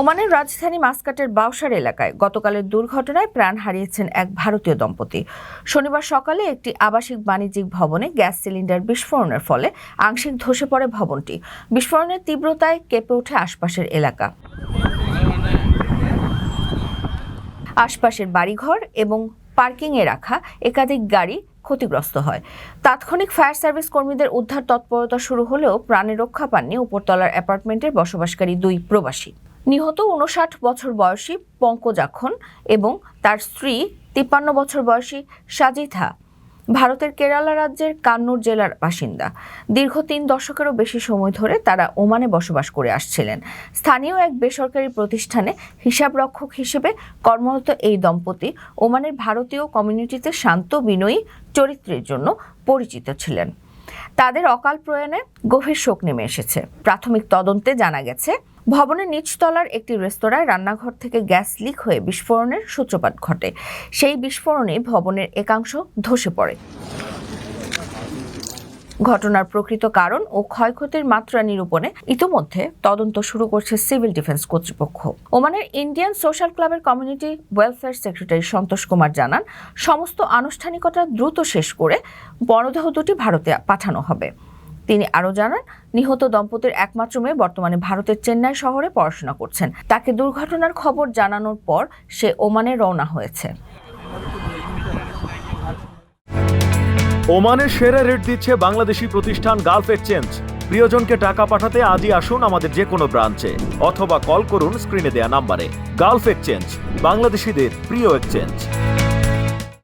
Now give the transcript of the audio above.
ওমানের রাজধানী মাস্কাটের বাউসার এলাকায় গতকালের দুর্ঘটনায় প্রাণ হারিয়েছেন এক ভারতীয় দম্পতি। শনিবার সকালে একটি আবাসিক বাণিজ্যিক ভবনে গ্যাস সিলিন্ডার বিস্ফোরণের ফলে আংশিক ধসে পড়ে ভবনটি। বিস্ফোরণের তীব্রতায় কেঁপে ওঠে আশপাশের এলাকা। আশপাশের বাড়িঘর এবং পার্কিংয়ে রাখা একাধিক গাড়ি ক্ষতিগ্রস্ত হয়। তাৎক্ষণিক ফায়ার সার্ভিস কর্মীদের উদ্ধার তৎপরতা শুরু হলেও প্রাণে রক্ষা পাননি উপরতলার অ্যাপার্টমেন্টের বসবাসকারী দুই প্রবাসী। নিহত উনষাট বছর বয়সী পঙ্কজাক্ষণ এবং তার স্ত্রী তিপ্পান্ন বছর বয়সী সাজিথা, ভারতের কেরালা রাজ্যের কান্নুর জেলার বাসিন্দা। দীর্ঘ তিন দশকেরও বেশি সময় ধরে তারা ওমানে বসবাস করে আসছিলেন। স্থানীয় এক বেসরকারি প্রতিষ্ঠানে হিসাবরক্ষক হিসেবে কর্মরত এই দম্পতি ওমানের ভারতীয় কমিউনিটিতে শান্ত, বিনয়ী চরিত্রের জন্য পরিচিত ছিলেন। তাদের অকাল প্রয়াণে গভীর শোক নেমে এসেছে। প্রাথমিক তদন্তে জানা গেছে ভবনের নিচতলার একটি রেস্তোরাঁয় রান্নাঘর থেকে গ্যাস লিক হয়ে বিস্ফোরণের সূত্রপাত ঘটে। সেই বিস্ফোরণে ভবনের একাংশ ধসে পড়ে। ঘটনার প্রকৃত কারণ ও ক্ষয়ক্ষতির মাত্রা নিরূপণে ইতোমধ্যে তদন্ত শুরু করছে সিভিল ডিফেন্স কর্তৃপক্ষ। ওমানের ইন্ডিয়ান সোশ্যাল ক্লাবের community welfare secretary Santosh Kumar জানান, সমস্ত আনুষ্ঠানিকতা দ্রুত শেষ করে মরদেহ দুটি ভারতে পাঠানো হবে। তিনি আরও জানান, নিহত দম্পতির একমাত্র মেয়ে বর্তমানে ভারতের চেন্নাই শহরে পড়াশোনা করছেন। তাকে দুর্ঘটনার খবর জানানোর পর সে ওমানে রওনা হয়েছে। ওমানের সেরা রেট দিচ্ছে বাংলাদেশি প্রতিষ্ঠান গালফ এক্সচেঞ্জ। প্রিয়জনকে টাকা পাঠাতে আজই আসুন আমাদের যে কোনো ব্রাঞ্চে, অথবা কল করুন স্ক্রিনে দেয়া নাম্বারে। গালফ এক্সচেঞ্জ, বাংলাদেশিদের প্রিয় এক্সচেঞ্জ।